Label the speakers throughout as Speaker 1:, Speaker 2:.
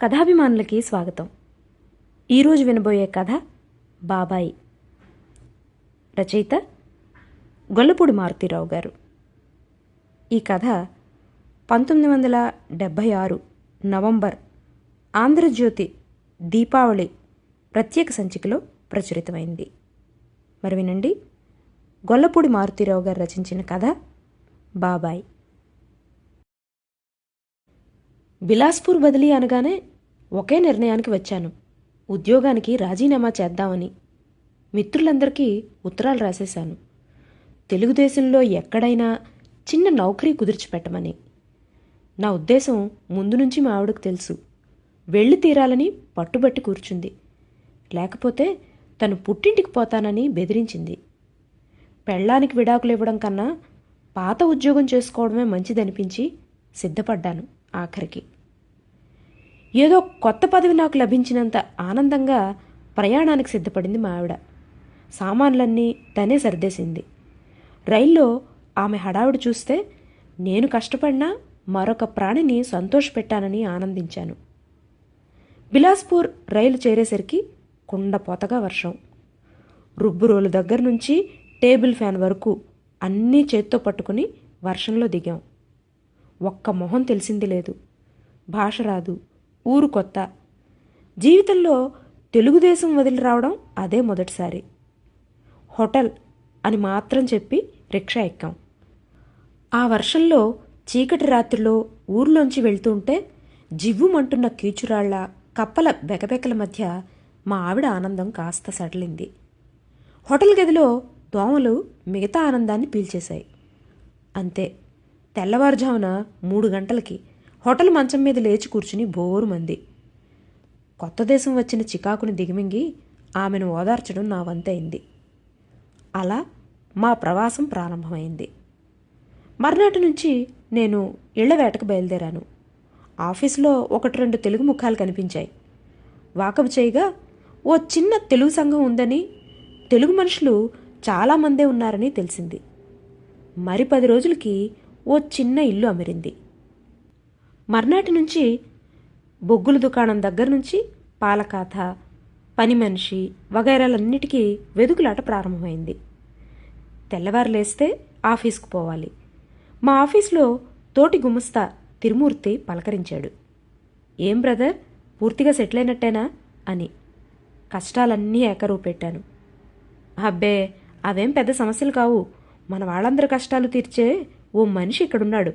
Speaker 1: కథాభిమానులకి స్వాగతం. ఈరోజు వినబోయే కథ బాబాయి. రచయిత గొల్లపూడి మారుతీరావు గారు. ఈ కథ పంతొమ్మిది వందల డెబ్భై ఆరు నవంబర్ ఆంధ్రజ్యోతి దీపావళి ప్రత్యేక సంచికలో ప్రచురితమైంది. మరి వినండి గొల్లపూడి మారుతీరావు గారు రచించిన కథ బాబాయ్. బిలాస్పూర్ బదిలీ అనగానే ఒకే నిర్ణయానికి వచ్చాను. ఉద్యోగానికి రాజీనామా చేద్దామని. మిత్రులందరికీ ఉత్తరాలు రాసేశాను. తెలుగుదేశంలో ఎక్కడైనా చిన్న నౌకరీ కుదిర్చిపెట్టమని నా ఉద్దేశం ముందు నుంచి మా ఆవిడకు తెలుసు. వెళ్ళి తీరాలని పట్టుబట్టి కూర్చుంది. లేకపోతే తను పుట్టింటికి పోతానని బెదిరించింది. పెళ్ళానికి విడాకులు ఇవ్వడం కన్నా పాత ఉద్యోగం చేసుకోవడమే మంచిదనిపించి సిద్ధపడ్డాను. ఆఖరికి. ఏదో కొత్త పదవి నాకు లభించినంత ఆనందంగా ప్రయాణానికి సిద్ధపడింది మా ఆవిడ. సామాన్లన్నీ తనే సర్దేసింది. రైల్లో ఆమె హడావిడి చూస్తే నేను కష్టపడినా మరొక ప్రాణిని సంతోషపెట్టానని ఆనందించాను. బిలాస్పూర్ రైలు చేరేసరికి కుండపోతగా వర్షం. రుబ్బురోలు దగ్గర నుంచి టేబుల్ ఫ్యాన్ వరకు అన్నీ చేత్తో పట్టుకుని వర్షంలో దిగాం. ఒక్క మొహం తెలిసింది లేదు. భాష రాదు. ఊరు కొత్త. జీవితంలో తెలుగుదేశం వదిలి రావడం అదే మొదటిసారి. హోటల్ అని మాత్రం చెప్పి రిక్షా ఎక్కాం. ఆ వర్షంలో చీకటి రాత్రిలో ఊర్లోంచి వెళ్తుంటే జివ్వుమంటున్న కీచురాళ్ళ కప్పల బెకబెకల మధ్య మా ఆవిడ ఆనందం కాస్త సడలింది. హోటల్ గదిలో దోమలు మిగతా ఆనందాన్ని పీల్చేశాయి. అంతే. తెల్లవారుజామున మూడు గంటలకి హోటల్ మంచం మీద లేచి కూర్చుని బోరుమంది కొత్త దేశం వచ్చిన చికాకుని దిగమింగి ఆమెను ఓదార్చడం నా వంతైంది అలా మా ప్రవాసం ప్రారంభమైంది. మర్నాటి నుంచి నేను ఇళ్ళ వేటకు బయలుదేరాను. ఆఫీసులో ఒకటి రెండు తెలుగు ముఖాలు కనిపించాయి. వాకపు చేయగా ఓ చిన్న తెలుగు సంఘం ఉందని తెలుగు మనుషులు చాలామందే ఉన్నారని తెలిసింది. మరి పది రోజులకి ఓ చిన్న ఇల్లు అమిరింది మర్నాటి నుంచి బొగ్గుల దుకాణం దగ్గర నుంచి పాలకాథ పని మనిషి వగైరాలన్నిటికీ వెదుకులాట ప్రారంభమైంది. తెల్లవారు లేస్తే ఆఫీస్కు పోవాలి. మా ఆఫీస్లో తోటి గుమస్తా తిరుమూర్తి పలకరించాడు. ఏం బ్రదర్? పూర్తిగా సెటిల్ అయినట్టేనా? అని. కష్టాలన్నీ ఏకరువు పెట్టాను అబ్బే! అవేం పెద్ద సమస్యలు కావు. మన వాళ్ళందరి కష్టాలు తీర్చే ఓ మనిషి ఇక్కడున్నాడు.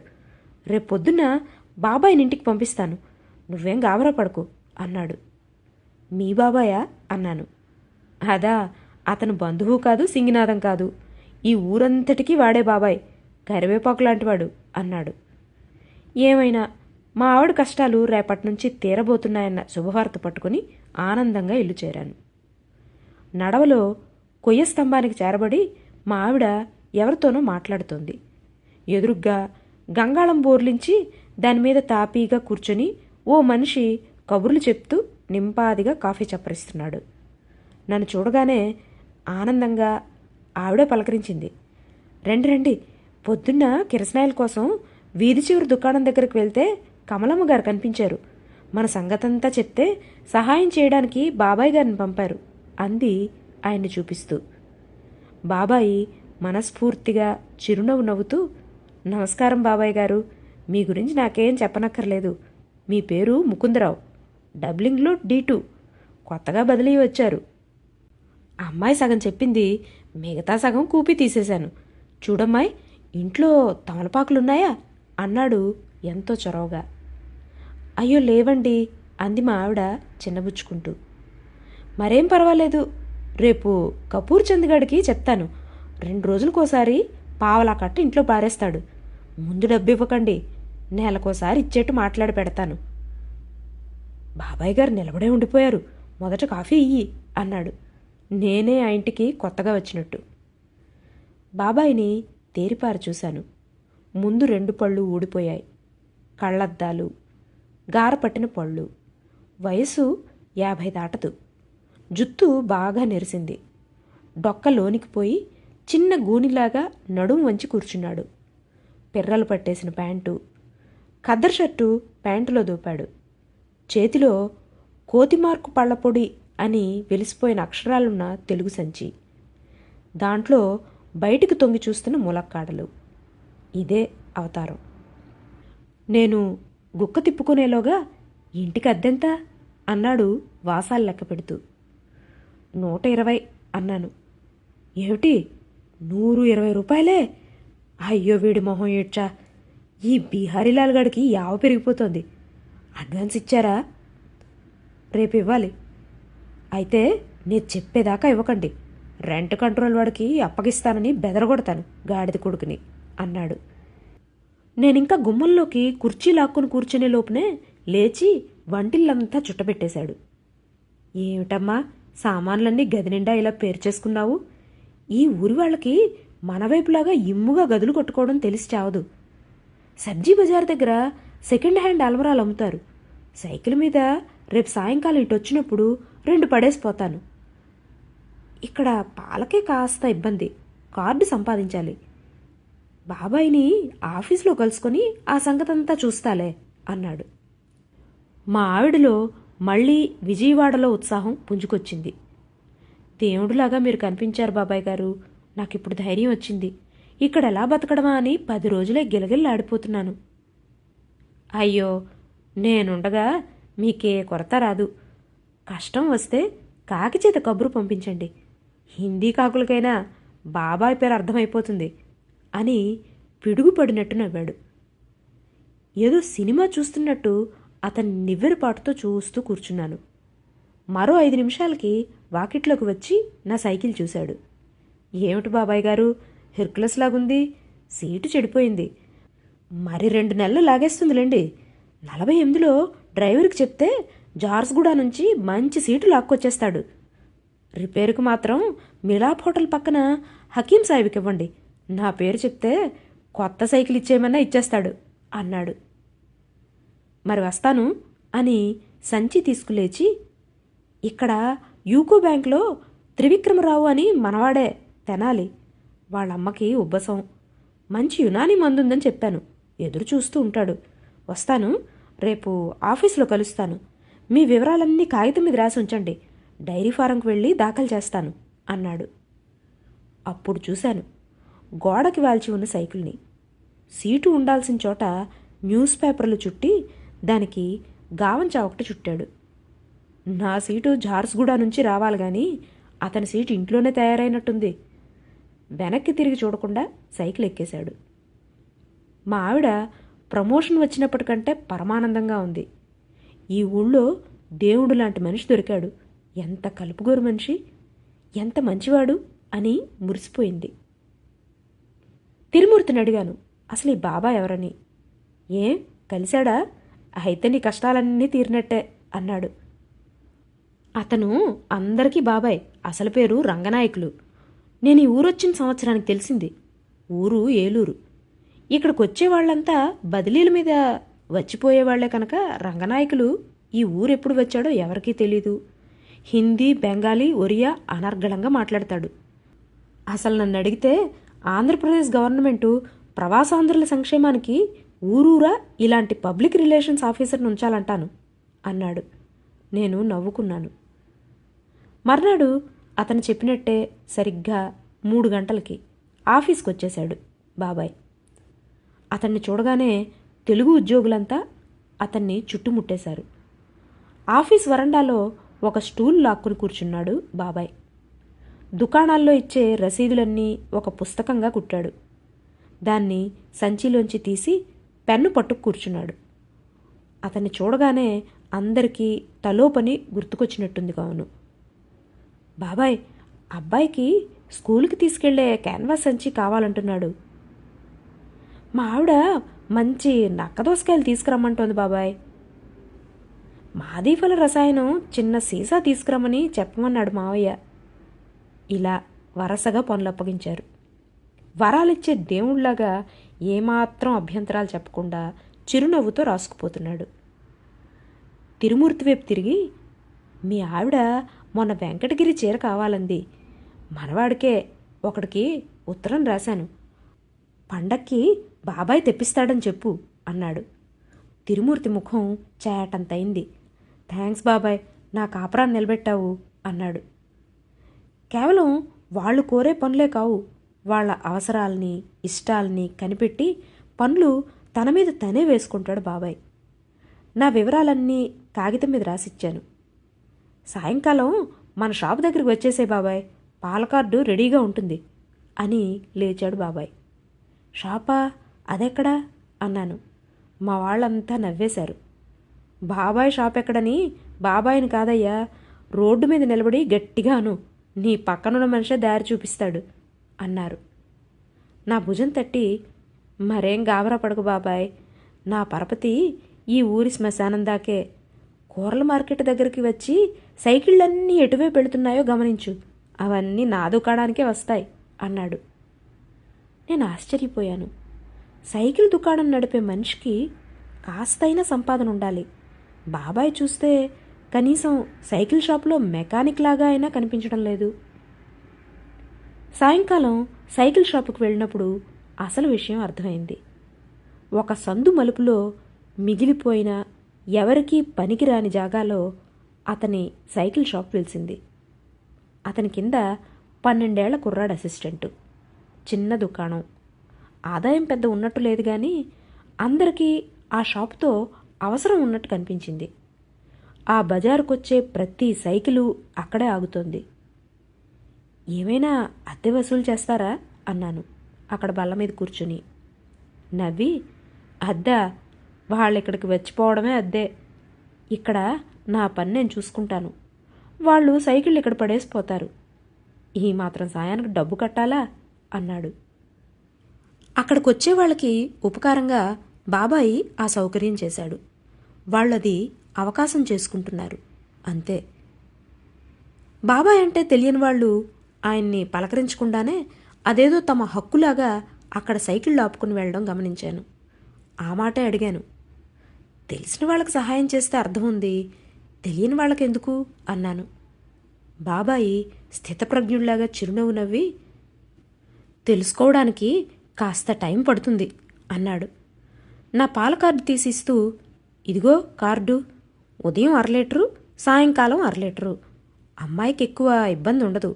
Speaker 1: రేపొద్దున బాబాయ్ని ఇంటికి పంపిస్తాను. నువ్వేం గాబరా పడకు అన్నాడు. మీ బాబాయా అన్నాను. అదా అతను బంధువు కాదు సింగినాథం కాదు. ఈ ఊరంతటికీ వాడే బాబాయ్ కరివేపాకు లాంటివాడు అన్నాడు. ఏమైనా మా ఆవిడ కష్టాలు రేపటి నుంచి తీరబోతున్నాయన్న శుభవార్త పట్టుకుని ఆనందంగా ఇల్లు చేరాను. నడవలో కొయ్య స్తంభానికి చేరబడి మా ఆవిడ ఎవరితోనో మాట్లాడుతోంది. ఎదురుగ్గా గంగాళం బోర్లించి దానిమీద తాపీగా కూర్చొని ఓ మనిషి కబుర్లు చెప్తూ నింపాదిగా కాఫీ చప్పరిస్తున్నాడు. నన్ను చూడగానే ఆనందంగా ఆవిడే పలకరించింది. రండి రండి పొద్దున్న కిరసనాయల కోసం వీధి చివరి దుకాణం దగ్గరికి వెళ్తే కమలమ్మ గారు కనిపించారు. మన సంగతంతా చెప్తే సహాయం చేయడానికి బాబాయ్ గారిని పంపారు అంది ఆయన్ని చూపిస్తూ. బాబాయి మనస్ఫూర్తిగా చిరునవ్వు నవ్వుతూ నమస్కారం బాబాయ్ గారు. మీ గురించి నాకేం చెప్పనక్కర్లేదు. మీ పేరు ముకుందరావు. డబ్లింగ్లో D two. కొత్తగా బదిలీ వచ్చారు. అమ్మాయి సగం చెప్పింది మిగతా సగం కూపి తీసేశాను. చూడమ్మాయి ఇంట్లో తమలపాకులున్నాయా? అన్నాడు ఎంతో చొరవగా. అయ్యో లేవండి అంది మా ఆవిడ చిన్నబుచ్చుకుంటూ. మరేం పర్వాలేదు రేపు కపూర్ చంద్గడికి చెప్తాను. రెండు రోజులకోసారి పావలా కట్ట ఇంట్లో పారేస్తాడు. ముందు డబ్బు ఇవ్వకండి నెలకోసారి ఇచ్చేట్టు మాట్లాడి పెడతాను. బాబాయ్ గారు నిలబడే ఉండిపోయారు. మొదట కాఫీ ఇయ్యి అన్నాడు. నేనే ఆ ఇంటికి కొత్తగా వచ్చినట్టు. బాబాయిని తేరిపారు చూశాను. ముందు రెండు పళ్ళు ఊడిపోయాయి. కళ్ళద్దాలు గారపట్టిన పళ్ళు. వయసు యాభై దాటదు. జుత్తు బాగా నెరిసింది. డొక్క లోనికి పోయి చిన్న గూనిలాగా నడుము వంచి కూర్చున్నాడు. పిర్రలు పట్టేసిన ప్యాంటు. ఖద్దరు షర్టు ప్యాంటులో దూపాడు. చేతిలో కోతిమార్కు పళ్ళపొడి అని వెలిసిపోయిన అక్షరాలున్న తెలుగు సంచి. దాంట్లో బయటికి తొంగి చూస్తున్న ములక్కాడలు. ఇదే అవతారం. నేను గుక్క తిప్పుకునేలోగా ఇంటికి అద్దెంత? అన్నాడు వాసాలు లెక్క పెడుతూ. నూట ఇరవై అన్నాను. ఏమిటి? నూరు ఇరవై రూపాయలే? అయ్యో వీడి మొహం ఏడ్చా. ఈ బీహారీలాల్ గడికి యావ పెరిగిపోతుంది. అడ్వాన్స్ ఇచ్చారా? రేపు ఇవ్వాలి. అయితే నేను చెప్పేదాకా ఇవ్వకండి. రెంట్ కంట్రోల్ వాడికి అప్పగిస్తానని బెదరగొడతాను గాడిద కొడుకుని అన్నాడు. నేనింకా గుమ్మంలోకి కుర్చీ లాక్కుని కూర్చునే లోపునే లేచి వంటిల్లంతా చుట్టబెట్టేశాడు. ఏమిటమ్మా సామాన్లన్నీ గది నిండా ఇలా పేర్చేసుకున్నావు? ఈ ఊరి వాళ్ళకి మన వైపులాగా ఇమ్ముగా గదులు కొట్టుకోవడం తెలిసి చావదు సబ్జీ బజార్ దగ్గర సెకండ్ హ్యాండ్ అల్మరాలు అమ్ముతారు. సైకిల్ మీద రేపు సాయంకాలం ఇటు వచ్చినప్పుడు రెండు పడేసిపోతాను. ఇక్కడ పాలకే కాస్త ఇబ్బంది. కార్డు సంపాదించాలి. బాబాయిని ఆఫీస్లో కలుసుకొని ఆ సంగతంతా చూస్తాలే అన్నాడు. మా ఆవిడలో మళ్ళీ విజయవాడలో ఉత్సాహం పుంజుకొచ్చింది. దేవుడిలాగా మీరు కనిపించారు బాబాయ్ గారు నాకు ఇప్పుడు ధైర్యం వచ్చింది. ఇక్కడ ఎలా బతకడమా అని పది రోజులే గిలగిల్లాడిపోతున్నాను. అయ్యో నేనుండగా మీకే కొరత రాదు. కష్టం వస్తే కాకి చేత కబురు పంపించండి. హిందీ కాకులకైనా బాబాయ్ పేరు అర్థమైపోతుంది అని పిడుగుపడినట్టు నవ్వాడు. ఏదో సినిమా చూస్తున్నట్టు అతని నివ్వెరపాటుతో చూస్తూ కూర్చున్నాను. మరో ఐదు నిమిషాలకి వాకిట్లోకి వచ్చి నా సైకిల్ చూశాడు. ఏమిటి బాబాయ్ గారు? హెర్కులస్ లాగుంది. సీటు చెడిపోయింది. మరి రెండు నెలలు లాగేస్తుందిలేండి. నలభై ఎనిమిదిలో డ్రైవర్కి చెప్తే జార్స్గూడ నుంచి మంచి సీటు లాక్కొచ్చేస్తాడు. రిపేరుకు మాత్రం మిలాప్ హోటల్ పక్కన హకీం సాహిబ్కి ఇవ్వండి. నా పేరు చెప్తే కొత్త సైకిల్ ఇచ్చేయమన్నా ఇచ్చేస్తాడు అన్నాడు. మరి వస్తాను అని సంచి తీసుకులేచి ఇక్కడ యూకో బ్యాంక్లో త్రివిక్రమరావు అని మనవాడే తెనాలి. వాళ్ళమ్మకి ఉబ్బసం. మంచి యునాని మందుందని చెప్పాను. ఎదురు చూస్తూ ఉంటాడు. వస్తాను. రేపు ఆఫీస్లో కలుస్తాను. మీ వివరాలన్నీ కాగితం మీద రాసి ఉంచండి. డైరీ ఫారంకి వెళ్ళి దాఖలు చేస్తాను అన్నాడు. అప్పుడు చూశాను. గోడకి వాల్చి ఉన్న సైకిల్ని. సీటు ఉండాల్సిన చోట న్యూస్ పేపర్లు చుట్టి దానికి గావంచా ఒకటి చుట్టాడు. నా సీటు జార్స్గూడ నుంచి రావాలి కానీ అతని సీటు ఇంట్లోనే తయారైనట్టుంది. వెనక్కి తిరిగి చూడకుండా సైకిల్ ఎక్కేశాడు. మా ఆవిడ ప్రమోషన్ వచ్చినప్పటికంటే పరమానందంగా ఉంది. ఈ ఊళ్ళో దేవుడు లాంటి మనిషి దొరికాడు. ఎంత కలుపుగోరు మనిషి ఎంత మంచివాడు అని మురిసిపోయింది. తిరుమూర్తిని అడిగాను అసలు ఈ బాబా ఎవరని? ఏ కలిశాడా? అయితే నీ కష్టాలన్నీ తీరినట్టే అన్నాడు. అతను అందరికీ బాబాయ్ అసలు పేరు రంగనాయకులు. నేను ఈ ఊరొచ్చిన సంవత్సరానికి తెలిసింది. ఊరు ఏలూరు. ఇక్కడికి వచ్చే వాళ్ళంతా బదిలీల మీద వచ్చిపోయేవాళ్ళే కనుక రంగనాయకులు. ఈ ఊరు ఎప్పుడు వచ్చాడో ఎవరికీ తెలీదు. హిందీ బెంగాలీ ఒరియా అనర్గళంగా మాట్లాడతాడు. అసలు నన్ను అడిగితే ఆంధ్రప్రదేశ్ గవర్నమెంటు ప్రవాసాంధ్రుల సంక్షేమానికి ఊరూరా ఇలాంటి పబ్లిక్ రిలేషన్స్ ఆఫీసర్ని ఉంచాలంటాను అన్నాడు. నేను నవ్వుకున్నాను. మర్నాడు అతను చెప్పినట్టే సరిగ్గా మూడు గంటలకి ఆఫీస్కి వచ్చేశాడు బాబాయ్. అతన్ని చూడగానే తెలుగు ఉద్యోగులంతా అతన్ని చుట్టుముట్టేశారు. ఆఫీస్ వరండాలో ఒక స్టూల్ లాక్కుని కూర్చున్నాడు బాబాయ్. దుకాణాల్లో ఇచ్చే రసీదులన్నీ ఒక పుస్తకంగా కుట్టాడు. దాన్ని సంచిలోంచి తీసి పెన్ను పట్టుకు కూర్చున్నాడు. అతన్ని చూడగానే అందరికీ తలోపని గుర్తుకొచ్చినట్టుంది కావును. బాబాయ్ అబ్బాయికి స్కూల్కి తీసుకెళ్ళే క్యాన్వాస్ సంచి కావాలంటున్నాడు. మా ఆవిడ మంచి నక్కదోసకాయలు తీసుకురమ్మంటోంది బాబాయ్. మాదీఫల రసాయనం చిన్న సీసా తీసుకురమ్మని చెప్పమన్నాడు మావయ్య. ఇలా వరసగా పనులు అప్పగించారు వరాలిచ్చే దేవుళ్ళాగా ఏమాత్రం అభ్యంతరాలు చెప్పకుండా చిరునవ్వుతో రాసుకుపోతున్నాడు. తిరుమూర్తి వైపు తిరిగి మీ ఆవిడ మొన్న వెంకటగిరి చీర కావాలంది. మనవాడికే ఒకడికి ఉత్తరం రాశాను. పండక్కి బాబాయ్ తెప్పిస్తాడని చెప్పు అన్నాడు. తిరుమూర్తి ముఖం చేటంతయింది. థ్యాంక్స్ బాబాయ్ నా కాపురాన్ని నిలబెట్టావు అన్నాడు. కేవలం వాళ్ళు కోరే పనులే కావు. వాళ్ళ అవసరాల్ని ఇష్టాల్ని కనిపెట్టి పనులు తన మీద తనే వేసుకుంటాడు బాబాయ్. నా వివరాలన్నీ కాగితం మీద రాసిచ్చాను. సాయంకాలం మన షాప్ దగ్గరికి వచ్చేసే బాబాయ్. పాల కార్డు రెడీగా ఉంటుంది అని లేచాడు బాబాయ్. షాపా అదెక్కడా? అన్నాను. మా వాళ్ళంతా నవ్వేశారు. బాబాయ్ షాప్ ఎక్కడని? బాబాయిని కాదయ్యా. రోడ్డు మీద నిలబడి గట్టిగా అను నీ పక్కనున్న మనిషే దారి చూపిస్తాడు అన్నారు. నా భుజం తట్టి మరేం గాబరా పడకు బాబాయ్. నా పరపతి ఈ ఊరి శ్మశానం దాకే. కూరల మార్కెట్ దగ్గరికి వచ్చి సైకిళ్ళన్నీ ఎటువైపు పెడుతున్నాయో గమనించు. అవన్నీ నా దుకాణానికే వస్తాయి అన్నాడు. నేను ఆశ్చర్యపోయాను. సైకిల్ దుకాణం నడిపే మనిషికి కాస్తైనా సంపాదన ఉండాలి. బాబాయ్ చూస్తే కనీసం సైకిల్ షాప్లో మెకానిక్ లాగా అయినా కనిపించడం లేదు. సాయంకాలం సైకిల్ షాపుకు వెళ్ళినప్పుడు అసలు విషయం అర్థమైంది. ఒక సందు మలుపులో మిగిలిపోయిన ఎవరికీ పనికిరాని జాగాలో అతని సైకిల్ షాప్ పిలిచింది అతని కింద పన్నెండేళ్ళ కుర్రాడు అసిస్టెంటు. చిన్న దుకాణం. ఆదాయం పెద్ద ఉన్నట్టు లేదు కానీ అందరికీ ఆ షాప్తో అవసరం ఉన్నట్టు కనిపించింది. ఆ బజారుకొచ్చే ప్రతి సైకిలు అక్కడే ఆగుతోంది. ఏమైనా అద్దె వసూలు చేస్తారా? అన్నాను అక్కడ బల్ల మీద కూర్చుని. నవ్వి అద్దా వాళ్ళు ఇక్కడికి వచ్చిపోవడమే అద్దే. ఇక్కడ నా పని నేను చూసుకుంటాను. వాళ్ళు సైకిళ్ళు ఇక్కడ పడేసిపోతారు. ఈ మాత్రం సాయానికి డబ్బు కట్టాలా? అన్నాడు. అక్కడికి వచ్చే వాళ్ళకి ఉపకారంగా బాబాయి ఆ సౌకర్యం చేశాడు. వాళ్ళది అవకాశం చేసుకుంటున్నారు. అంతే. బాబాయ్ అంటే తెలియని వాళ్ళు ఆయన్ని పలకరించకుండానే అదేదో తమ హక్కులాగా అక్కడ సైకిళ్ళు ఆపుకుని వెళ్ళడం గమనించాను. ఆ మాటే అడిగాను. తెలిసిన వాళ్ళకి సహాయం చేస్తే అర్థం ఉంది. తెలియని వాళ్ళకి ఎందుకు? అన్నాను. బాబాయి స్థితప్రజ్ఞుల్లాగా చిరునవ్వు నవ్వి తెలుసుకోవడానికి కాస్త టైం పడుతుంది అన్నాడు. నా పాల కార్డు తీసిస్తూ ఇదిగో కార్డు ఉదయం అర లీటరు సాయంకాలం అర లీటరు. అమ్మాయికి ఎక్కువ ఇబ్బంది ఉండదు.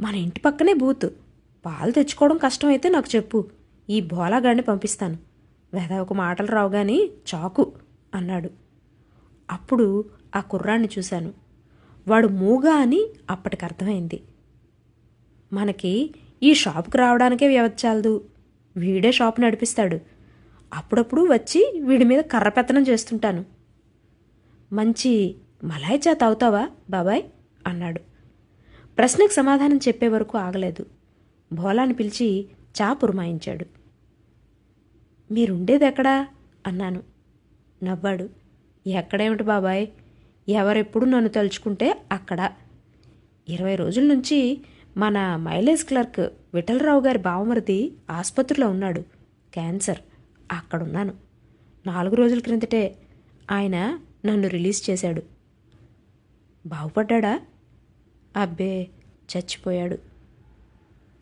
Speaker 1: మన ఇంటి పక్కనే బూత్. పాలు తెచ్చుకోవడం కష్టమైతే నాకు చెప్పు. ఈ బోలాగాడిని పంపిస్తాను. వెదవకు మాటలు రావు గాని చాకు అన్నాడు. అప్పుడు ఆ కుర్రాన్ని చూశాను. వాడు మూగా అని అప్పటికి అర్థమైంది. మనకి ఈ షాప్కి రావడానికే వ్యవచ్చాలదు వీడే షాప్ నడిపిస్తాడు. అప్పుడప్పుడు వచ్చి వీడి మీద కర్రపెత్తనం చేస్తుంటాను. మంచి మలాయి చా తాగుతావా బాబాయ్? అన్నాడు. ప్రశ్నకు సమాధానం చెప్పే వరకు ఆగలేదు. భోలాని పిలిచి చా పురమాయించాడు. మీరుండేది ఎక్కడా అన్నాను. నవ్వాడు. ఎక్కడేమిటి బాబాయ్? ఎవరెప్పుడు నన్ను తలుచుకుంటే అక్కడ? ఇరవై రోజుల నుంచి మన మైలేజ్ క్లర్క్ విఠలరావు గారి బావమరిది ఆసుపత్రిలో ఉన్నాడు. క్యాన్సర్. అక్కడున్నాను. నాలుగు రోజుల క్రిందటే ఆయన నన్ను రిలీజ్ చేశాడు. బాగుపడ్డా అబ్బే చచ్చిపోయాడు.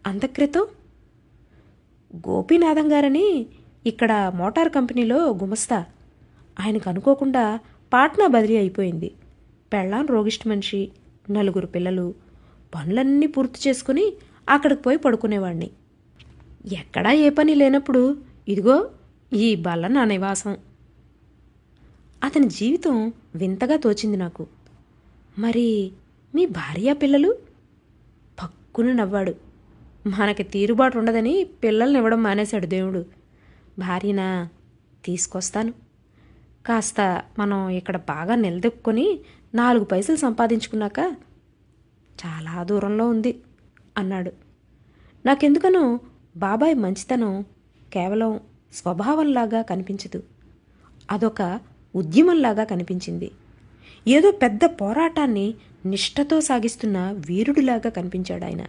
Speaker 1: అంతక్రితం? గోపీనాథం గారని ఇక్కడ మోటార్ కంపెనీలో గుమస్తా. ఆయనకు అనుకోకుండా పాట్నా బదిలీ అయిపోయింది. పెళ్ళాన్ రోగిష్టి మనిషి నలుగురు పిల్లలు పనులన్నీ పూర్తి చేసుకుని అక్కడికి పోయి పడుకునేవాడిని ఎక్కడా ఏ పని లేనప్పుడు ఇదిగో ఈ బల్ల నా నివాసం. అతని జీవితం వింతగా తోచింది నాకు. మరి మీ భార్య పిల్లలు? పక్కున నవ్వాడు. మనకి తీరుబాటు ఉండదని పిల్లల్ని ఇవ్వడం మానేశాడు దేవుడు. భార్యనా తీసుకొస్తాను. కాస్త మనం ఇక్కడ బాగా నిలదొక్కుని నాలుగు పైసలు సంపాదించుకున్నాక చాలా దూరంలో ఉంది అన్నాడు. నాకెందుకనో బాబాయ్ మంచితనం కేవలం స్వభావంలాగా కనిపించదు. అదొక ఉద్యమంలాగా కనిపించింది. ఏదో పెద్ద పోరాటాన్ని నిష్ఠతో సాగిస్తున్న వీరుడిలాగా కనిపించాడు ఆయన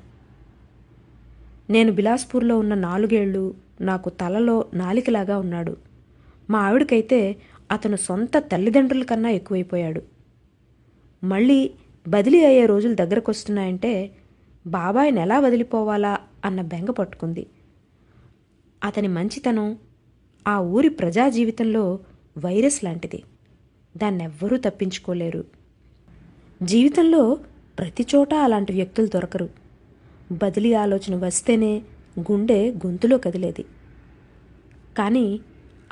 Speaker 1: నేను బిలాస్పూర్లో ఉన్న నాలుగేళ్ళు నాకు తలలో నాలికలాగా ఉన్నాడు. మా ఆవిడకైతే అతను సొంత తల్లిదండ్రుల కన్నా ఎక్కువైపోయాడు. మళ్ళీ బదిలీ అయ్యే రోజులు దగ్గరకు వస్తున్నాయంటే బాబాయ్ని ఎలా వదిలిపోవాలా అన్న బెంగ పట్టుకుంది. అతని మంచితనం ఆ ఊరి ప్రజా జీవితంలో వైరస్ లాంటిది. దాన్నెవ్వరూ తప్పించుకోలేరు. జీవితంలో ప్రతి చోట అలాంటి వ్యక్తులు దొరకరు. బదిలీ ఆలోచన వస్తేనే గుండె గొంతులో కదిలేది. కానీ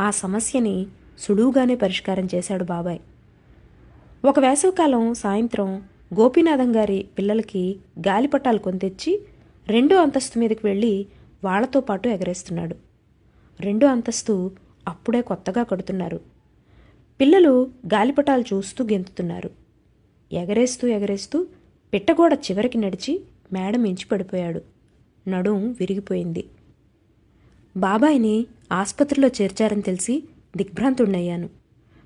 Speaker 1: ఆ సమస్యని సులువుగానే పరిష్కారం చేశాడు బాబాయ్. ఒక వేసవికాలం సాయంత్రం గోపీనాథం గారి పిల్లలకి గాలిపటాలు కొంతెచ్చి రెండో అంతస్తు మీదకి వెళ్ళి వాళ్ళతో పాటు ఎగరేస్తున్నాడు. రెండో అంతస్తు అప్పుడే కొత్తగా కడుతున్నారు. పిల్లలు గాలిపటాలు చూస్తూ గెంతుతున్నారు. ఎగరేస్తూ ఎగరేస్తూ పిట్టగోడ చివరికి నడిచి మేడ మించి పడిపోయాడు. నడుం విరిగిపోయింది. బాబాయిని ఆసుపత్రిలో చేర్చారని తెలిసి దిగ్భ్రాంతుడినయ్యాను.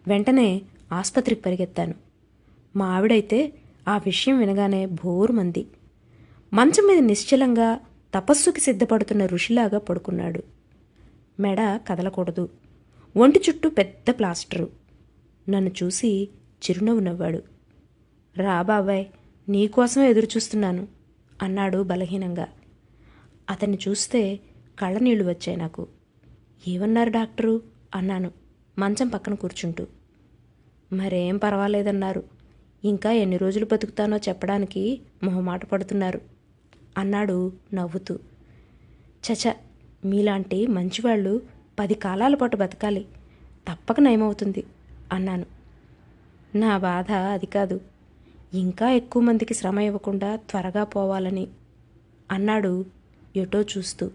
Speaker 1: వెంటనే ఆసుపత్రికి పరిగెత్తాను. మా ఆవిడైతే ఆ విషయం వినగానే భోరుమంది మంచం మీద నిశ్చలంగా తపస్సుకి సిద్ధపడుతున్న ఋషిలాగా పడుకున్నాడు. మెడ కదలకూడదు. ఒంటి చుట్టూ పెద్ద ప్లాస్టరు. నన్ను చూసి చిరునవ్వు నవ్వాడు. రా బాబాయ్ నీకోసం ఎదురు చూస్తున్నాను అన్నాడు బలహీనంగా. అతన్ని చూస్తే కళ్ళనీళ్ళు వచ్చాయి నాకు. ఏమన్నారు డాక్టరు? అన్నాను మంచం పక్కన కూర్చుంటూ. మరేం పర్వాలేదన్నారు. ఇంకా ఎన్ని రోజులు బతుకుతానో చెప్పడానికి మొహమాట పడుతున్నారు అన్నాడు నవ్వుతూ. చచ మీలాంటి మంచివాళ్ళు పది కాలాల పాటు బతకాలి తప్పక నయమవుతుంది అన్నాను. నా బాధ అది కాదు ఇంకా ఎక్కువ మందికి శ్రమ ఇవ్వకుండా త్వరగా పోవాలని అన్నాడు ఎటో చూస్తూ.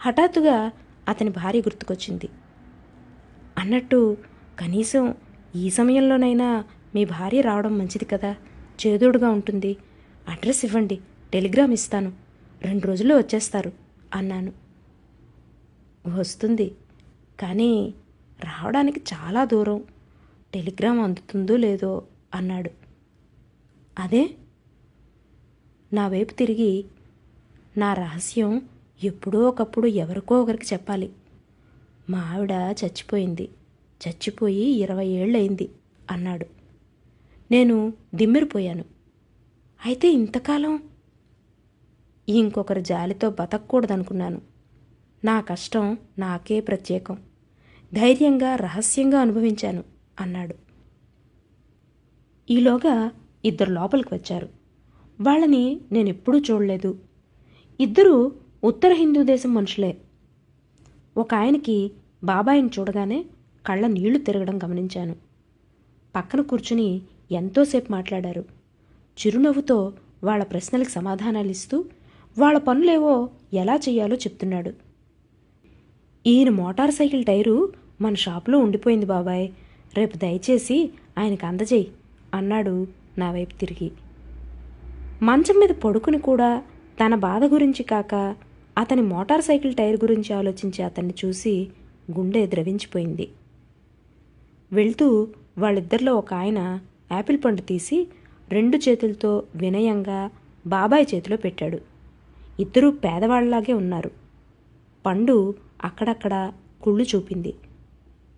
Speaker 1: హఠాత్తుగా అతని భార్య గుర్తుకొచ్చింది. అన్నట్టు కనీసం ఈ సమయంలోనైనా మీ భార్య రావడం మంచిది కదా? చేదోడుగా ఉంటుంది. అడ్రస్ ఇవ్వండి. టెలిగ్రామ్ ఇస్తాను. రెండు రోజుల్లో వచ్చేస్తారు అన్నాను. వస్తుంది. కానీ రావడానికి చాలా దూరం. టెలిగ్రామ్ అందుతుందో లేదో అన్నాడు. అదే? నా వైపు తిరిగి నా రహస్యం ఎప్పుడో ఒకప్పుడు ఎవరికో ఒకరికి చెప్పాలి. మా ఆవిడ చచ్చిపోయింది. చచ్చిపోయి ఇరవై ఏళ్ళయింది అన్నాడు. నేను దిమ్మిరిపోయాను అయితే ఇంతకాలం? ఇంకొకరి జాలితో బతకూడదనుకున్నాను నా కష్టం నాకే ప్రత్యేకం. ధైర్యంగా రహస్యంగా అనుభవించాను అన్నాడు. ఈలోగా ఇద్దరు లోపలికి వచ్చారు. వాళ్ళని నేను ఎప్పుడూ చూడలేదు. ఇద్దరూ ఉత్తర హిందూ దేశం మనుషులే. ఒక ఆయనకి బాబాయిని చూడగానే కళ్ళ నీళ్ళు తిరగడం గమనించాను. పక్కన కూర్చుని ఎంతోసేపు మాట్లాడారు. చిరునవ్వుతో వాళ్ళ ప్రశ్నలకు సమాధానాలు ఇస్తూ వాళ్ళ పనులేవో ఎలా చెయ్యాలో చెప్తున్నాడు. ఈయన మోటార్ సైకిల్ టైరు మన షాప్లో ఉండిపోయింది బాబాయ్. రేపు దయచేసి ఆయనకు అందజేయి అన్నాడు నా వైపు తిరిగి. మంచం మీద పడుకుని కూడా తన బాధ గురించి కాక అతని మోటార్ సైకిల్ టైర్ గురించి ఆలోచించి అతన్ని చూసి గుండె ద్రవించిపోయింది. వెళ్తూ వాళ్ళిద్దరిలో ఒక ఆయన యాపిల్ పండు తీసి రెండు చేతులతో వినయంగా బాబాయ్ చేతిలో పెట్టాడు. ఇద్దరూ పేదవాళ్ళాగే ఉన్నారు. పండు అక్కడక్కడ కుళ్ళు చూపింది.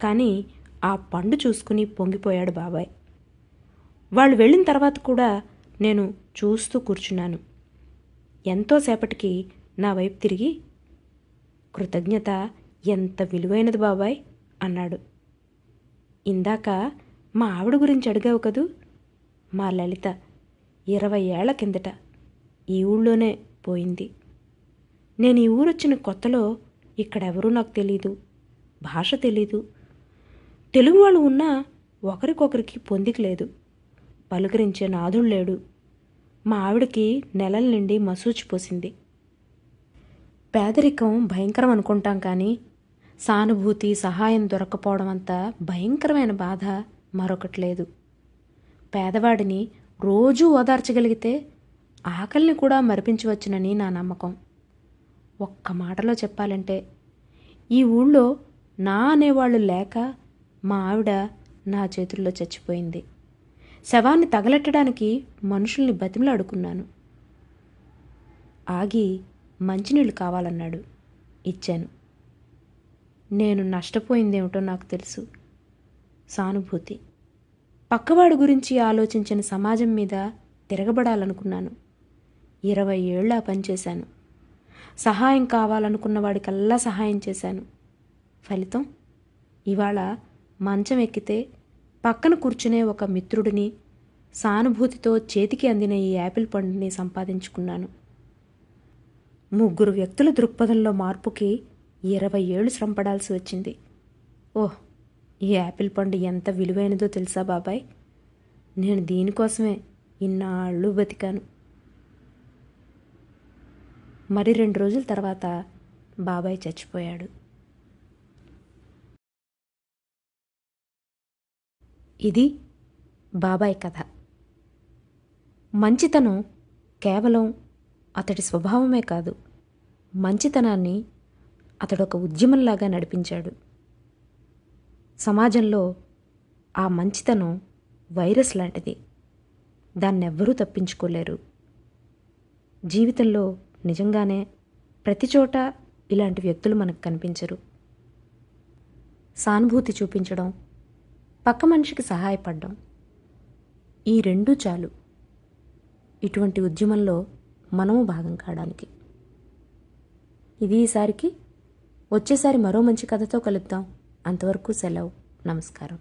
Speaker 1: కానీ ఆ పండు చూసుకుని పొంగిపోయాడు బాబాయ్. వాళ్ళు వెళ్ళిన తర్వాత కూడా నేను చూస్తూ కూర్చున్నాను. ఎంతోసేపటికి నా వైపు తిరిగి కృతజ్ఞత ఎంత విలువైనది బాబాయ్ అన్నాడు. ఇందాక మా ఆవిడ గురించి అడిగావు కదూ? మా లలిత ఇరవై ఏళ్ళ కిందట ఈ ఊళ్ళోనే పోయింది. నేను ఈ ఊరొచ్చిన కొత్తలో ఇక్కడెవరూ నాకు తెలీదు భాష తెలీదు. తెలుగు వాళ్ళు ఉన్నా ఒకరికొకరికి పొందిక లేదు పలుకరించే నాదుడు లేడు. మా ఆవిడకి నెలల నుండి మసూచి పోసింది. పేదరికం భయంకరం అనుకుంటాం కానీ సానుభూతి సహాయం దొరకపోవడం అంత భయంకరమైన బాధ మరొకటి లేదు. పేదవాడిని రోజూ ఓదార్చగలిగితే ఆకలిని కూడా మరిపించవచ్చునని నా నమ్మకం. ఒక్క మాటలో చెప్పాలంటే ఈ ఊళ్ళో నా అనేవాళ్ళు లేక మా ఆవిడ నా చేతుల్లో చచ్చిపోయింది. శవాన్ని తగలెట్టడానికి మనుషుల్ని బతిమలాడుకున్నాను. ఆగి మంచినీళ్ళు కావాలన్నాడు. ఇచ్చాను. నేను నష్టపోయిందేమిటో నాకు తెలుసు. సానుభూతి. పక్కవాడి గురించి ఆలోచించిన సమాజం మీద తిరగబడాలనుకున్నాను. ఇరవై ఏళ్ళ పనిచేశాను సహాయం కావాలనుకున్న వాడికల్లా సహాయం చేశాను. ఫలితం? ఇవాళ మంచం ఎక్కితే పక్కన కూర్చునే ఒక మిత్రుడిని సానుభూతితో చేతికి అందిన ఈ యాపిల్ పండుని సంపాదించుకున్నాను. ముగ్గురు వ్యక్తుల దృక్పథంలో మార్పుకి ఇరవై ఏళ్ళు శ్రమపడాల్సి వచ్చింది. ఓహ్ ఈ యాపిల్ పండు ఎంత విలువైనదో తెలుసా బాబాయ్? నేను దీనికోసమే ఇన్నాళ్ళు బతికాను. మరి రెండు రోజుల తర్వాత బాబాయ్ చచ్చిపోయాడు. ఇది బాబాయ్ కథ. మంచితనం కేవలం అతడి స్వభావమే కాదు మంచితనాన్ని అతడు ఒక ఉద్యమంలాగా నడిపించాడు. సమాజంలో ఆ మంచితనం వైరస్ లాంటిది దాన్నెవ్వరూ తప్పించుకోలేరు. జీవితంలో నిజంగానే ప్రతి చోట ఇలాంటి వ్యక్తులు మనకు కనిపించరు. సానుభూతి చూపించడం పక్క మనిషికి సహాయపడడం. ఈ రెండూ చాలు. ఇటువంటి ఉద్యమంలో మనము భాగం కావడానికి. ఇది ఈసారికి. వచ్చేసారి మరో మంచి కథతో కలుద్దాం. అంతవరకు సెలవు. నమస్కారం.